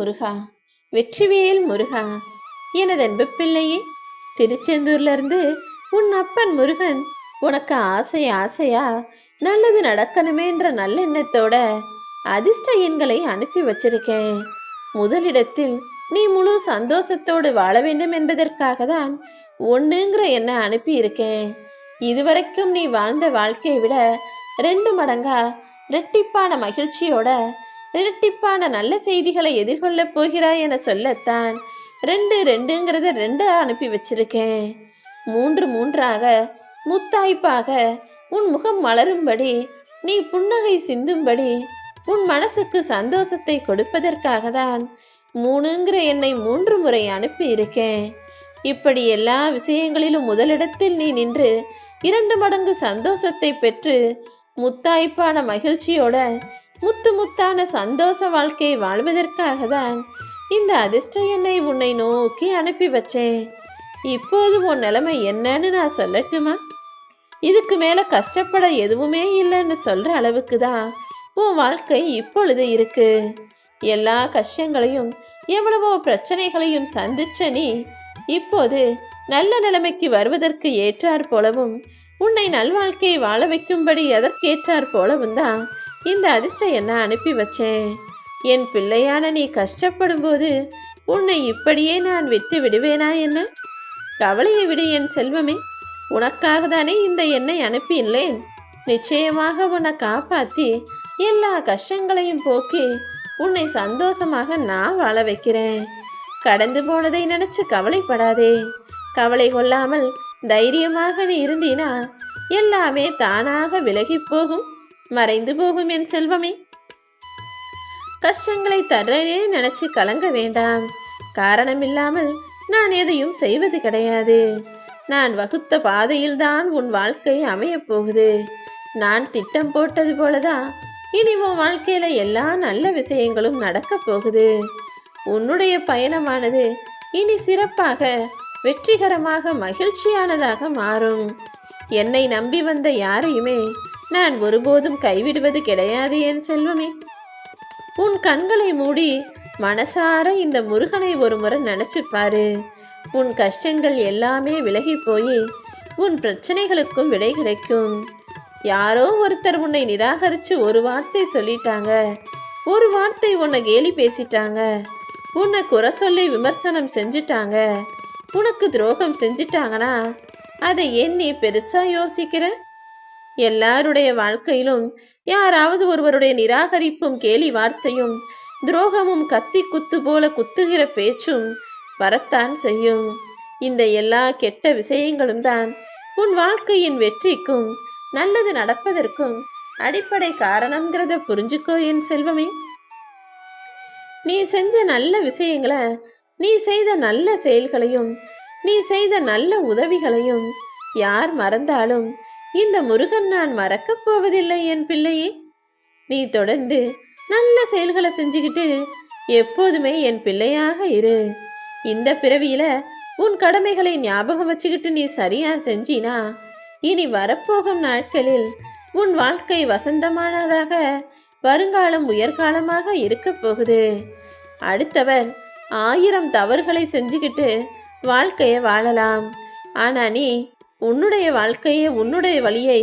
முருகா. வெற்றிவேல் முருகா. எனது அன்பு பிள்ளையே திருச்செந்தூர்ல இருந்து உன் அப்பன் முருகன் உனக்கு ஆசை ஆசையா? நல்லது நடக்கணுமேன்ற நல்லெண்ணத்தோட அதிர்ஷ்ட எண்களை அனுப்பி வச்சிருக்கேன். முதலிடத்தில் நீ முழு சந்தோஷத்தோடு வாழ வேண்டும் என்பதற்காக தான் ஒண்ணுங்கிற எண்ணை அனுப்பி இருக்கேன். இதுவரைக்கும் நீ வாழ்ந்த வாழ்க்கையை விட ரெண்டு மடங்கா ரெட்டிப்பான மகிழ்ச்சியோட இரட்டிப்பான நல்ல செய்திகளை எதிர்கொள்ளப் போகிறாய் என சொல்லத்தான் ரெண்டு ரெண்டுங்கிறத ரெண்டு அனுப்பி வச்சிருக்கேன். மூன்று மூன்றாக முத்தாய்ப்பாக உன் முகம் மலரும்படி நீ புன்னகை சிந்தும்படி உன் மனசுக்கு சந்தோஷத்தை கொடுப்பதற்காக தான் மூணுங்கிற என்னை மூன்று முறை அனுப்பி இருக்கேன். இப்படி எல்லா விஷயங்களிலும் முதலிடத்தில் நீ நின்று இரண்டு மடங்கு சந்தோஷத்தை பெற்று முத்தாய்ப்பான மகிழ்ச்சியோட முத்து முத்தான சந்தோஷ வாழ்க்கையை வாழ்வதற்காக தான் இந்த அதிர்ஷ்ட எண்ணை உன்னை நோக்கி அனுப்பி வச்சேன். இப்போது உன் நிலைமை என்னன்னு நான் சொல்லட்டுமா? இதுக்கு மேல கஷ்டப்பட எதுவுமே இல்லைன்னு சொல்ற அளவுக்கு தான் உன் வாழ்க்கை இப்பொழுது இருக்கு. எல்லா கஷ்டங்களையும் எவ்வளவோ பிரச்சனைகளையும் சந்திச்ச நீ இப்போது நல்ல நிலைமைக்கு வருவதற்கு ஏற்றாற் போலவும் உன்னை நல்வாழ்க்கையை வாழ வைக்கும்படி எதற்கேற்றாற் போலவும் தான் இந்த அதிர்ஷ்டம் என்ன அனுப்பி வச்சேன்? என் பிள்ளையான நீ கஷ்டப்படும் போது உன்னை இப்படியே நான் விட்டு விடுவேனா என்ன? கவலையை விடு என் செல்வமே. உனக்காக தானே இந்த எண்ணை அனுப்பியுள்ளேன். நிச்சயமாக உன்னை காப்பாத்தி எல்லா கஷ்டங்களையும் போக்கி உன்னை சந்தோஷமாக நான் வாழ வைக்கிறேன். கடந்து போனதை நினைச்சு கவலைப்படாதே. கவலை கொள்ளாமல் தைரியமாக நீ இருந்தீனா எல்லாமே தானாக விலகி போகும். மறைந்து போகும் என் செல்வமே. கஷ்டங்களை தர்றேனே நினைச்சு கலங்க வேண்டாம். காரணமில்லாமல் நான் எதையும் செய்வது கிடையாது. நான் வகுத்த பாதையில்தான் உன் வாழ்க்கை அமையப் போகுது. நான் திட்டம் போட்டது போலதான் இனி உன் வாழ்க்கையில எல்லா நல்ல விஷயங்களும் நடக்க போகுது. உன்னுடைய பயணமானது இனி சிறப்பாக வெற்றிகரமாக மகிழ்ச்சியானதாக மாறும். என்னை நம்பி வந்த யாரையுமே நான் ஒருபோதும் கைவிடுவது கிடையாது என் செல்வமே. உன் கண்களை மூடி மனசார இந்த முருகனை ஒரு முறை நினைச்சு பாரு. உன் கஷ்டங்கள் எல்லாமே விலகி போய் உன் பிரச்சனைகளுக்கும் விடை கிடைக்கும். யாரோ ஒருத்தர் உன்னை நிராகரிச்சு ஒரு வார்த்தை சொல்லிட்டாங்க. ஒரு வார்த்தை உன்னை கேலி பேசிட்டாங்க. உன்னை குறை சொல்லி விமர்சனம் செஞ்சிட்டாங்க. உனக்கு துரோகம் செஞ்சிட்டாங்கன்னா அதை ஏன் நீ பெருசா யோசிக்கிற? எல்லாருடைய வாழ்க்கையிலும் யாராவது ஒருவருடைய நிராகரிப்பும் கேலி வார்த்தையும் துரோகமும் கத்தி குத்து போல குத்துகிற பேச்சும் வரத்தான் செய்யும். இந்த எல்லா கெட்ட விஷயங்களும் தான் உன் வாழ்க்கையின் வெற்றிக்கும் நல்லது நடப்பதற்கும் அடிப்படை காரணம்ங்கிறத புரிஞ்சுக்கோ என் செல்வமே. நீ செஞ்ச நல்ல விஷயங்களை நீ செய்த நல்ல செயல்களையும் நீ செய்த நல்ல உதவிகளையும் யார் மறந்தாலும் இந்த முருகன் நான் மறக்கப் போவதில்லை என் பிள்ளையே. நீ தொடர்ந்து நல்ல செயல்களை செஞ்சுக்கிட்டு எப்போதுமே என் பிள்ளையாக இரு. இந்த பிறவியில உன் கடமைகளை ஞாபகம் வச்சுக்கிட்டு நீ சரியா செஞ்சினா இனி வரப்போகும் நாட்களில் உன் வாழ்க்கை வசந்தமானதாக வருங்காலம் உயர்காலமாக இருக்க போகுது. அடுத்தவர் ஆயிரம் தவறுகளை செஞ்சுக்கிட்டு வாழ்க்கையை வாழலாம். ஆனா நீ உன்னுடைய வாழ்க்கையை உன்னுடைய வழியை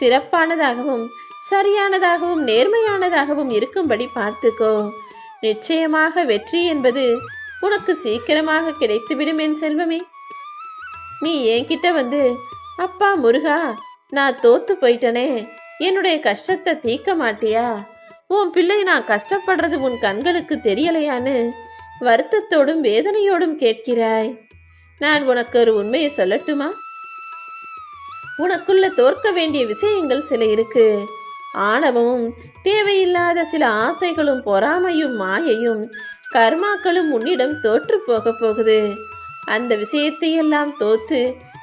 சிறப்பானதாகவும் சரியானதாகவும் நேர்மையானதாகவும் இருக்கும்படி பார்த்துக்கோ. நிச்சயமாக வெற்றி என்பது உனக்கு சீக்கிரமாக கிடைத்துவிடும் என் செல்வமே. நீ என்கிட்ட வந்து அப்பா முருகா நான் தோத்து போயிட்டனே. என்னுடைய கஷ்டத்தை தீர்க்க மாட்டியா? உன் பிள்ளை நான் கஷ்டப்படுறது உன் கண்களுக்கு தெரியலையான்னு வருத்தத்தோடும் வேதனையோடும் கேட்கிறாய். நான் உனக்கு ஒரு உண்மையை சொல்லட்டுமா? உனக்குள்ள தோற்க வேண்டிய விஷயங்கள் சில இருக்கு. ஆணவமும் தேவையில்லாத சில ஆசைகளும் பொறாமையும் மாயையும் கர்மாக்களும் உன்னிடம் தோற்று போக போகுது. அந்த விஷயத்தையெல்லாம் தோத்து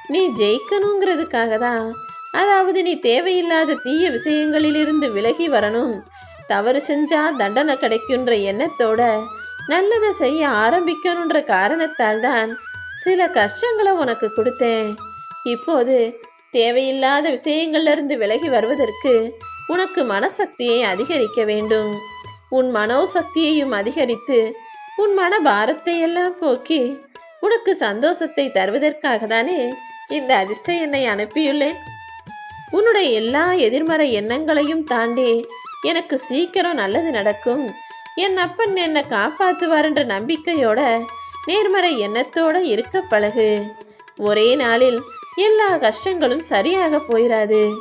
நீ ஜெயிக்கணுங்கிறதுக்காக தான் அதாவது நீ தேவையில்லாத தீய விஷயங்களிலிருந்து விலகி வரணும். தவறு செஞ்சா தண்டனை கிடைக்குன்ற எண்ணத்தோட நல்லதை செய்ய ஆரம்பிக்கணுன்ற காரணத்தால் தான் சில கஷ்டங்களை உனக்கு கொடுத்தேன். இப்போது தேவையில்லாத விஷயங்களிலிருந்து விலகி வருவதற்கு உனக்கு மனசக்தியை அதிகரிக்க வேண்டும். உன் மனோசக்தியையும் அதிகரித்து உன் மன பாரத்தை எல்லாம் போக்கி உனக்கு சந்தோஷத்தை தருவதற்காக தானே இந்த அதிர்ஷ்ட எண்ணை அனுப்பியுள்ளேன். உன்னுடைய எல்லா எதிர்மறை எண்ணங்களையும் தாண்டி எனக்கு சீக்கிரம் நல்லது நடக்கும். என் அப்பன் என்னை காப்பாத்துவார்ன்ற நம்பிக்கையோட நேர்மறை எண்ணத்தோட இருக்க பழகு. ஒரே நாளில் எல்லா கஷ்டங்களும் சரியாக போயிராது.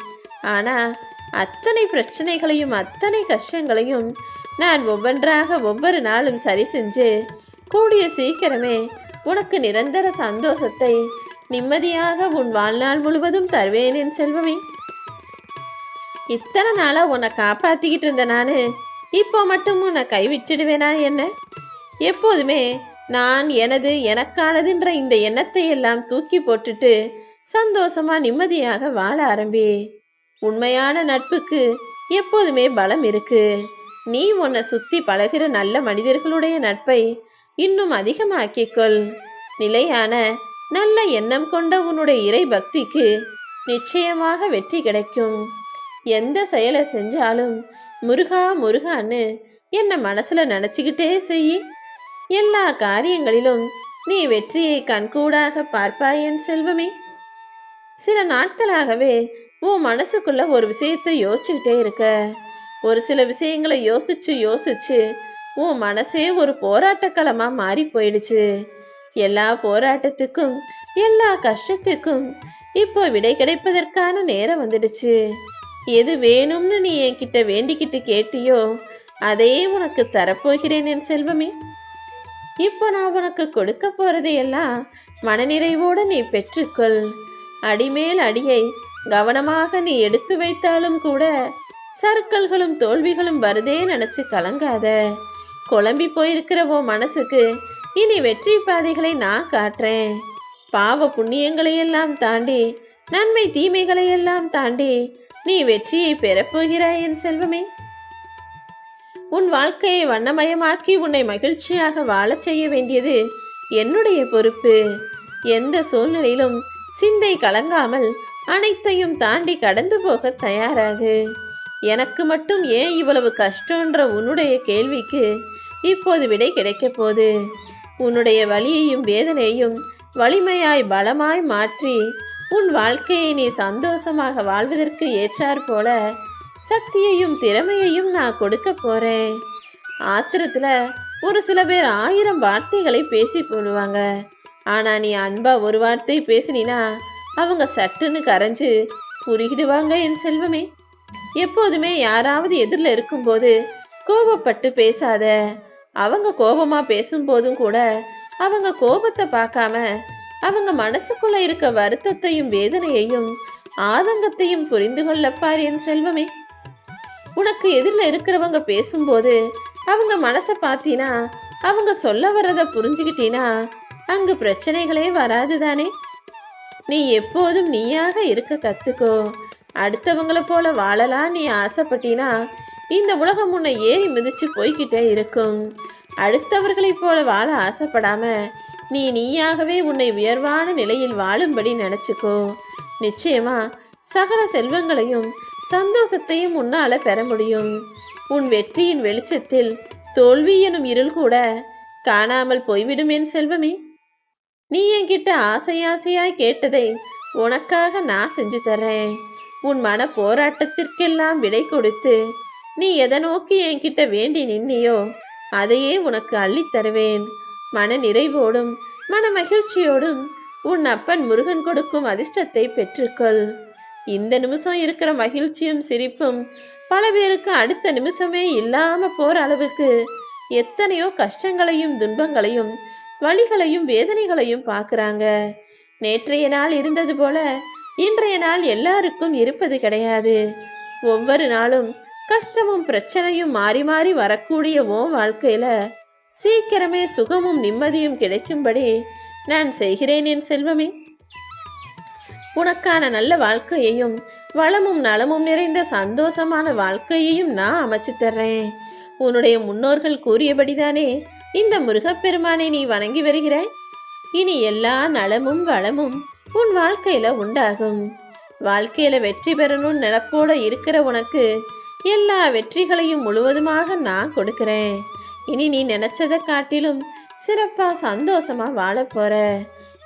ஆனா அத்தனை பிரச்சனைகளையும் அத்தனை கஷ்டங்களையும் நான் ஒவ்வொன்றாக ஒவ்வொரு நாளும் சரி செஞ்சு கூடிய சீக்கிரமே உனக்கு நிரந்தர சந்தோஷத்தை நிம்மதியாக உன் வாழ்நாள் முழுவதும் தருவேன் என் செல்வமே. இத்தனை நாளா உன்னை காப்பாத்திக்கிட்டு இருந்த நானு இப்போ மட்டும் உன்னை கைவிட்டுடுவேனா என்ன? எப்போதுமே நான் எனது எனக்கானதுன்ற இந்த எண்ணத்தை எல்லாம் தூக்கி போட்டுட்டு சந்தோஷமா நிம்மதியாக வாழ ஆரம்பி. உண்மையான நட்புக்கு எப்போதுமே பலம் இருக்கு. நீ உன்னை சுத்தி பழகிற நல்ல மனிதர்களுடைய நட்பை இன்னும் அதிகமாக்கிக்கொள் நிலையான நல்ல எண்ணம் கொண்ட உன்னுடைய இறை பக்திக்கு நிச்சயமாக வெற்றி கிடைக்கும். எந்த செயலை செஞ்சாலும் முருகா முருகான்னு என்ன மனசுல நினைச்சுக்கிட்டே செய். எல்லா காரியங்களிலும் நீ வெற்றியை கண்கூடாக பார்ப்பாய் என் செல்வமே. சில நாட்களாகவே உன் மனசுக்குள்ள ஒரு விஷயத்தை யோசிச்சுக்கிட்டே இருக்க. ஒரு சில விஷயங்களை யோசிச்சு யோசிச்சு உன் மனசே ஒரு போராட்டக்களமாக மாறி போயிடுச்சு. எல்லா போராட்டத்துக்கும் எல்லா கஷ்டத்துக்கும் இப்போ விடை கிடைப்பதற்கான நேரம் வந்துடுச்சு. எது வேணும்னு நீ என்கிட்ட வேண்டிக்கிட்டு கேட்டியோ அதே உனக்கு தரப்போகிறேன் என் செல்வமே. இப்போ நான் உனக்கு கொடுக்க போறதையெல்லாம் மனநிறைவோடு நீ பெற்றுக்கொள். அடிமேல் அடியை கவனமாக நீ எடுத்து வைத்தாலும் கூட சறுக்கல்களும் தோல்விகளும் வருதே நினைச்சு கலங்காத. குழம்பி போயிருக்கிற உன் மனசுக்கு இனி வெற்றி பாதைகளை நான் காட்டுறேன். பாவ புண்ணியங்களை எல்லாம் தாண்டி நன்மை தீமைகளையெல்லாம் தாண்டி நீ வெற்றியை பெறப்போகிறாய் என் செல்வமே. உன் வாழ்க்கையை வண்ணமயமாக்கி உன்னை மகிழ்ச்சியாக வாழச் செய்ய வேண்டியது என்னுடைய பொறுப்பு. எந்த சூழ்நிலையிலும் சிந்தை கலங்காமல் அனைத்தையும் தாண்டி கடந்து போக தயாராகு. எனக்கு மட்டும் ஏன் இவ்வளவு கஷ்டன்ற உன்னுடைய கேள்விக்கு இப்போது விடை கிடைக்கப் போது உன்னுடைய வலியையும் வேதனையையும் வலிமையாய் பலமாய் மாற்றி உன் வாழ்க்கையை நீ சந்தோஷமாக வாழ்வதற்கு ஏற்றாற் போல சக்தியையும் திறமையையும் நான் கொடுக்க போறேன். ஆத்திரத்துல ஒரு சில பேர் ஆயிரம் வார்த்தைகளை பேசி போடுவாங்க. ஆனா நீ அன்பா ஒரு வார்த்தை பேசினா அவங்க சட்டுன்னு கரைஞ்சு புரிகிடுவாங்க என் செல்வமே. எப்போதுமே யாராவது எதிரில் இருக்கும்போது கோபப்பட்டு பேசாத அவங்க கோபமா பேசும்போதும் கூட அவங்க கோபத்தை பார்க்காம அவங்க மனசுக்குள்ள இருக்க வருத்தத்தையும் வேதனையையும் ஆதங்கத்தையும் புரிந்து கொள்ளப்பார் என் செல்வமே. உனக்கு எதிரில் இருக்கிறவங்க பேசும்போது அவங்க மனசை பார்த்தீனா அவங்க சொல்ல வர்றத புரிஞ்சுக்கிட்டீனா அங்கு பிரச்சனைகளே வராது தானே? நீ எப்போதும் நீயாக இருக்க கத்துக்கோ. அடுத்தவங்களை போல வாழலாம் நீ ஆசைப்பட்டினா இந்த உலகம் உன்னை ஏறி மிதிச்சு போய்கிட்டே இருக்கும். அடுத்தவர்களைப் போல வாழ ஆசைப்படாம நீ நீயாகவே உன்னை உயர்வான நிலையில் வாழும்படி நினைச்சுக்கோ. நிச்சயமா சகல செல்வங்களையும் சந்தோஷத்தையும் உன்னால பெற முடியும். உன் வெற்றியின் வெளிச்சத்தில் தோல்வி எனும் இருள் கூட காணாமல் போய்விடும் என் செல்வமே. நீ என்கிட்ட ஆசை ஆசையாய் கேட்டதை உனக்காக நான் செஞ்சு தர்றேன். உன் மன போராட்டத்திற்கெல்லாம் விடை கொடுத்து நீ எதை நோக்கி என்கிட்ட வேண்டி நின்னியோ அதையே உனக்கு அள்ளித் தருவேன். மன நிறைவோடும் மன மகிழ்ச்சியோடும் உன் அப்பன் முருகன் கொடுக்கும் அதிர்ஷ்டத்தை பெற்றுக்கொள். இந்த நிமிஷம் இருக்கிற மகிழ்ச்சியும் சிரிப்பும் பல பேருக்கு அடுத்த நிமிஷமே இல்லாம போற அளவுக்கு எத்தனையோ கஷ்டங்களையும் துன்பங்களையும் வழிகளையும் வேதனைகளையும் பார்க்கறாங்க. நேற்றைய நாள் இருந்தது போல இன்றைய நாள் எல்லாருக்கும் இருப்பது கிடையாது. ஒவ்வொரு நாளும் கஷ்டமும் பிரச்சனையும் மாறி மாறி வரக்கூடிய ஓ வாழ்க்கையில சீக்கிரமே சுகமும் நிம்மதியும் கிடைக்கும்படி நான் செய்கிறேன் என் செல்வமே. உனக்கான நல்ல வாழ்க்கையையும் வளமும் நலமும் நிறைந்த சந்தோஷமான வாழ்க்கையையும் நான் அமைச்சு தர்றேன். உன்னுடைய முன்னோர்கள் கூறியபடிதானே இந்த முருகப்பெருமானை நீ வணங்கி வருகிறாய். இனி எல்லா நலமும் வளமும் உன் வாழ்க்கையில உண்டாகும். வாழ்க்கையில வெற்றி பெறணும் நினப்போட இருக்கிற உனக்கு எல்லா வெற்றிகளையும் முழுவதுமாக நான் கொடுக்கிறேன். இனி நீ நினைச்சதை காட்டிலும் சிறப்பா சந்தோஷமா வாழப் போற.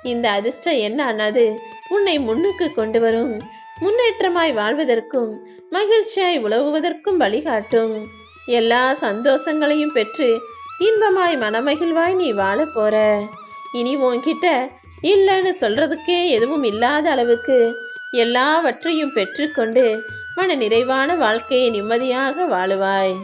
இந்த அதிர்ஷ்டம் என்னன்னது உன்னை முன்னுக்கு கொண்டு வரும். முன்னேற்றமாய் வாழ்வதற்கும் மகிழ்ச்சியாய் உழவுவதற்கும் வழிகாட்டும். எல்லா சந்தோஷங்களையும் பெற்று இன்பமாய் மனமகிழ்வாய் நீ வாழப் போற. இனி உன்கிட்ட இல்லைன்னு சொல்றதுக்கே எதுவும் இல்லாத அளவுக்கு எல்லாவற்றையும் பெற்றுக்கொண்டு மன நிறைவான வாழ்க்கையை நிம்மதியாக வாழுவாய்.